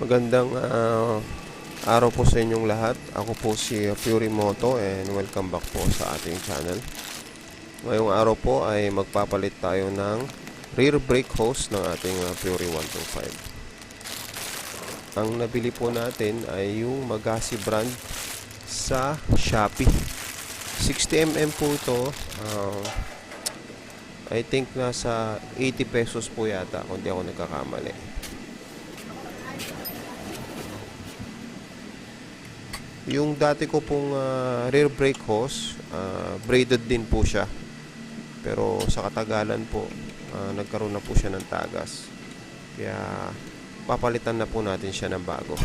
Magandang ah, araw po sa inyong lahat. Ako po si Fury Moto and welcome back po sa ating channel. Ngayong araw po ay magpapalit tayo ng rear brake hose ng ating ah, Fury 125. Ang nabili po natin ay yung Magasi brand sa Shopee. 60mm po ito. Ah, I think nasa 80 pesos po yata kung di ako nagkakamali. Yung dati ko pong ah, rear brake hose, ah, braided din po siya. Pero sa katagalan po, ah, nagkaroon na po siya ng tagas. Kaya papalitan na po natin siya ng bago.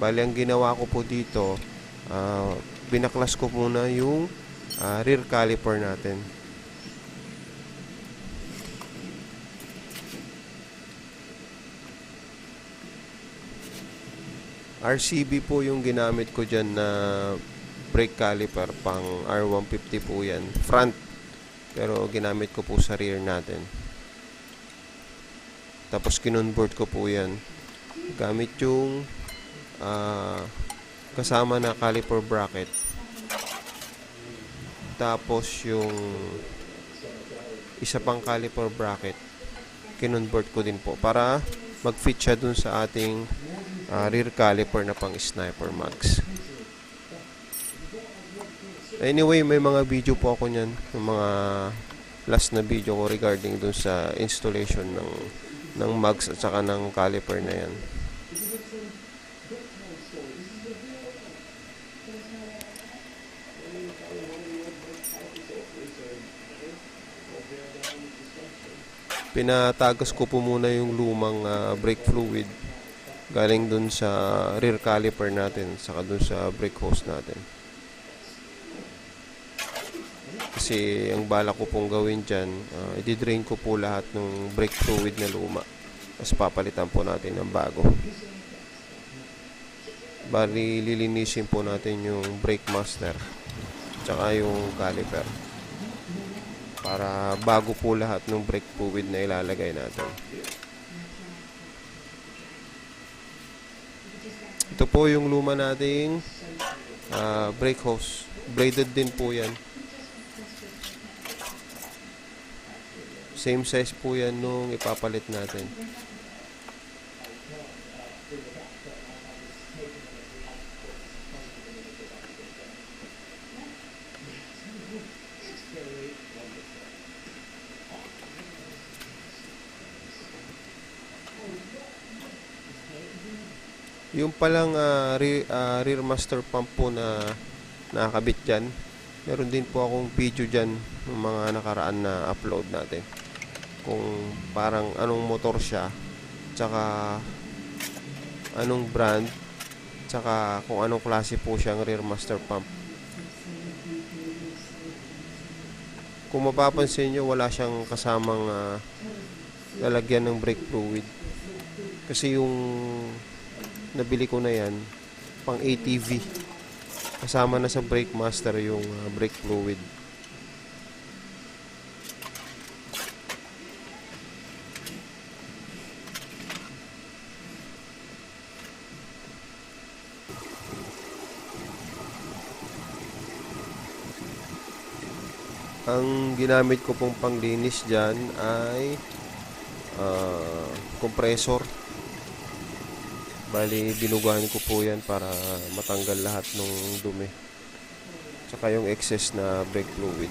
Bali, ang ginawa ko po dito, ah, binaklas ko muna yung ah, rear caliper natin. RCB po yung ginamit ko dyan na brake caliper pang R150 po yan. Front. Pero ginamit ko po sa rear natin. Tapos kinonvert ko po yan. Gamit yung ah, kasama na caliper bracket. Tapos yung isa pang caliper bracket kinonvert ko din po para mag-fit siya dun sa ating ah, rear caliper na pang sniper mags. Anyway, may mga video po ako niyan, yung mga last na video ko regarding dun sa installation ng ng mags at saka ng caliper na yan. Pinatagas ko po muna yung lumang ah, brake fluid galing dun sa rear caliper natin saka dun sa brake hose natin. Kasi ang bala ko pong gawin dyan uh, i-drain ko po lahat ng brake fluid na luma. Tapos papalitan po natin ng bago. Bali lilinisin po natin yung brake master tsaka yung caliper para bago po lahat ng brake fluid na ilalagay natin Ito po yung luma nating ah, brake hose. Braided din po yan. Same size po yan nung ipapalit natin. Yung palang ah, re- ah, rear master pump po na nakakabit dyan, meron din po akong video dyan ng mga nakaraan na upload natin. Kung parang anong motor siya, tsaka anong brand, tsaka kung anong klase po siyang rear master pump. Kung mapapansin nyo, wala siyang kasamang ah, lalagyan ng brake fluid. Kasi yung nabili ko na yan pang ATV kasama na sa brake master yung uh, brake fluid. Ang ginamit ko pong panglinis dyan ay ah, compressor Bali, binugahan ko po yan para matanggal lahat ng dumi. Tsaka yung excess na brake fluid.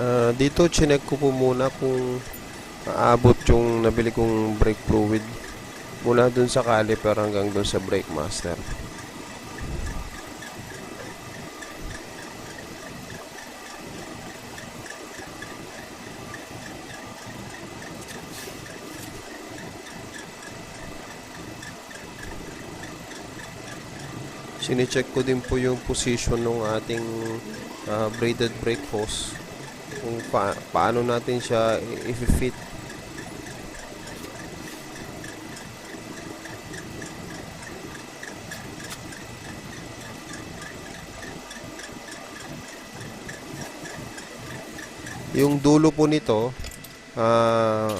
Ah, dito chinek ko po muna kung aabot yung nabili kong brake fluid mula dun sa caliper hanggang dun sa brake master. Sinecheck ko din po yung position ng ating ah, braided brake hose kung pa- paano natin siya i-fit. Yung dulo po nito ah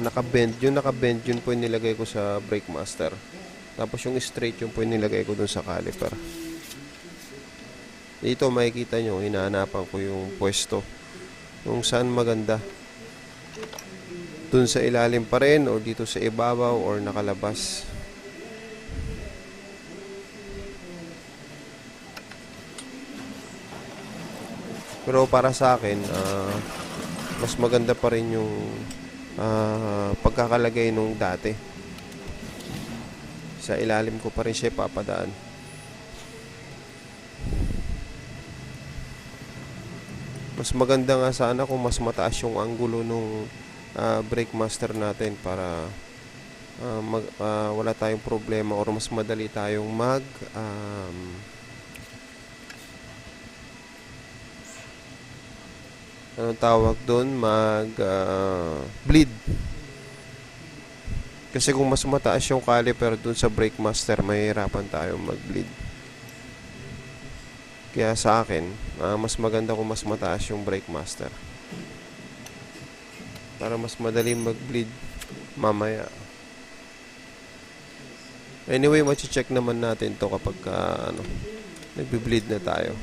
naka-bend yung naka-bend yun po yung nilagay ko sa brake master. Tapos yung straight yun po yung nilagay ko dun sa caliper. Dito makikita nyo hinahanapan ko yung pwesto kung saan maganda. Dun sa ilalim pa rin o dito sa ibabaw or nakalabas. Pero para sa akin ah, mas maganda pa rin yung ah, pagkakalagay nung dati. Sa ilalim ko pa rin siya papadaan mas maganda nga sana kung mas mataas yung anggulo nung ah, brake master natin para ah, mag, ah, wala tayong problema or mas madali tayong mag um, anong tawag doon mag ah, bleed. Kasi kung mas mataas yung caliper doon sa brake master mahihirapan tayong mag bleed kaya sa akin, ah, mas maganda kung mas mataas yung brake master. Para mas madali mag-bleed mamaya. Anyway, check naman natin to kapag ka, ano, nagbe-bleed na tayo.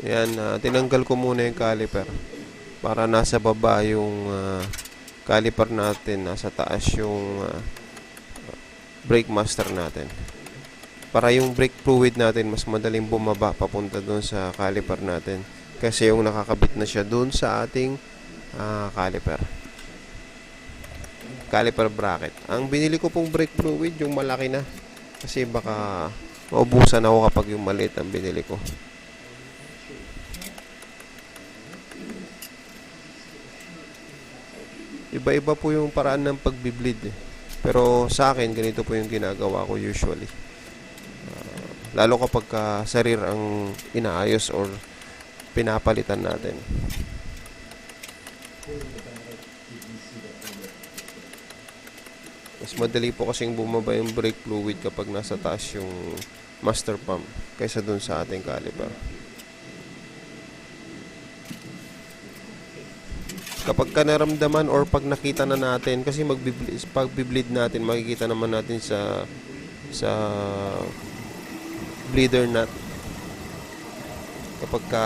Yan, ah, tinanggal ko muna yung caliper para nasa baba yung ah, caliper natin, nasa taas yung ah, brake master natin. Para yung brake fluid natin mas madaling bumaba papunta doon sa caliper natin kasi yung nakakabit na siya doon sa ating ah, caliper. Caliper bracket. Ang binili ko pong brake fluid yung malaki na kasi baka maubusan ako kapag yung maliit ang binili ko. Iba-iba po yung paraan ng pagbi-bleed eh. Pero sa akin, ganito po yung ginagawa ko usually. Ah, lalo kapag ka sarir ang inaayos or pinapalitan natin. Mas madali po kasing bumaba yung brake fluid kapag nasa taas yung master pump kaysa dun sa ating caliper. Kapag ka naramdaman or pag nakita na natin kasi magbibleed pag bibleed natin makikita naman natin sa sa bleeder nut. Kapag ka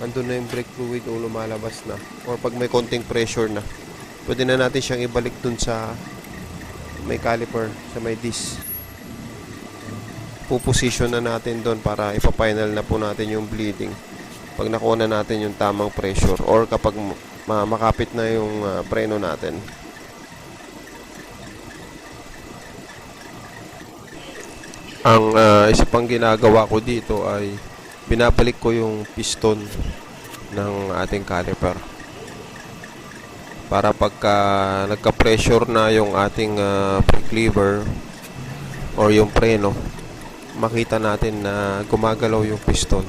andun na yung brake fluid o lumalabas na or pag may konting pressure na pwede na natin siyang ibalik dun sa may caliper sa may disc. Puposition na natin doon para ipa-final na po natin yung bleeding pag nakuha na natin yung tamang pressure or kapag ma- makapit na yung ah, preno natin. Ang ah, isa pang ginagawa ko dito ay binabalik ko yung piston ng ating caliper. Para pagka nagka-pressure na yung ating ah, brake lever or yung preno makita natin na gumagalaw yung piston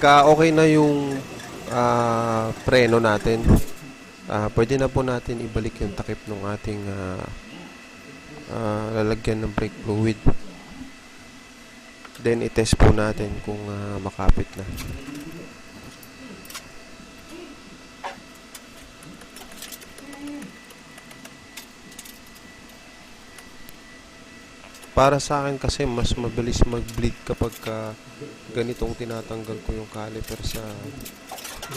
Pagka okay na yung ah, preno natin, ah, pwede na po natin ibalik yung takip ng ating ah, ah, lalagyan ng brake fluid. Then, itest po natin kung ah, makapit na. Para sa akin kasi mas mabilis mag-bleed kapag ka ganitong tinatanggal ko yung caliper sa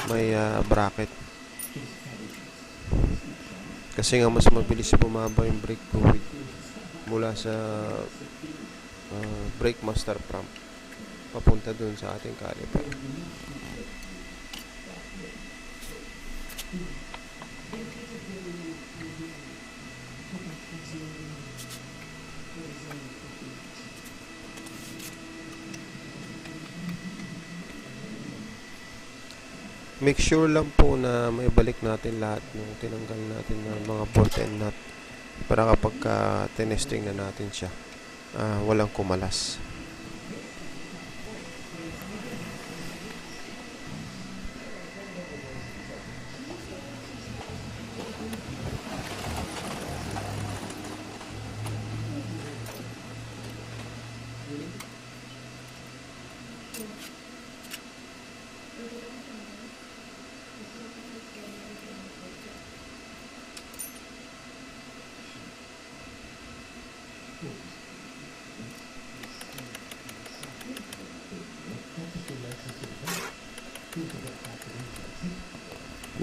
may ah, bracket. Kasi nga mas mabilis bumaba yung brake fluid mula sa ah, brake master pump papunta dun sa ating caliper. Make sure lang po na maibalik natin lahat ng tinanggal natin ng mga bolt and nut para kapag ka tinesting na natin siya, ah, walang kumalas.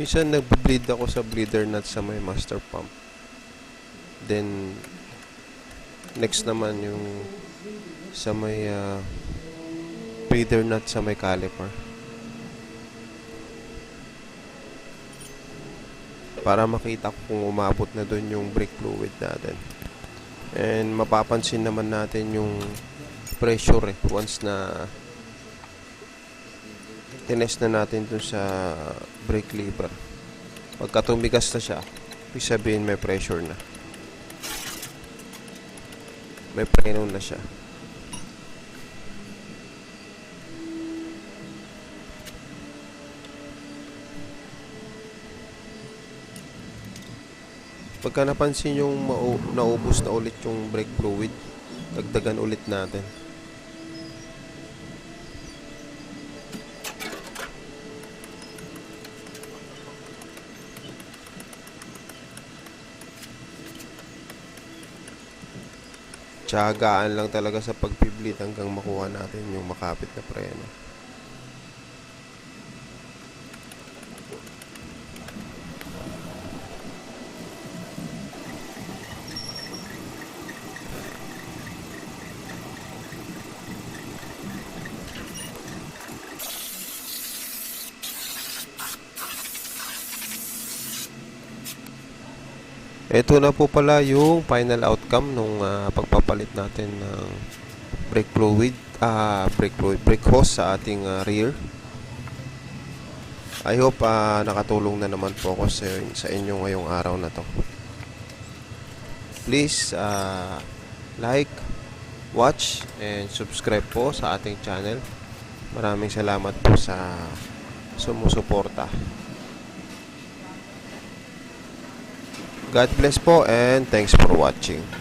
Minsan nagbe-bleed ako sa bleeder nut sa may master pump. Then next naman yung sa may ah, bleeder nut sa may caliper. Para makita ko kung umabot na doon yung brake fluid natin. And mapapansin naman natin yung pressure eh, once na tinest na natin dun sa brake lever. Pagka tumigas na siya, ibig sabihin may pressure na. May preno na siya. Pagka napansin yung naubos na ulit yung brake fluid, dagdagan ulit natin. Tiyagaan lang talaga sa pagpiblit hanggang makuha natin yung makapit na preno. Ito na po pala yung final outcome nung ah, pagpapalit natin ng brake fluid, ah brake fluid, brake hose sa ating ah, rear. I hope ah, nakatulong na naman po ako sa, sa inyo ngayong araw na to. Please ah, like, watch, and subscribe po sa ating channel. Maraming salamat po sa sumusuporta. God bless po and thanks for watching.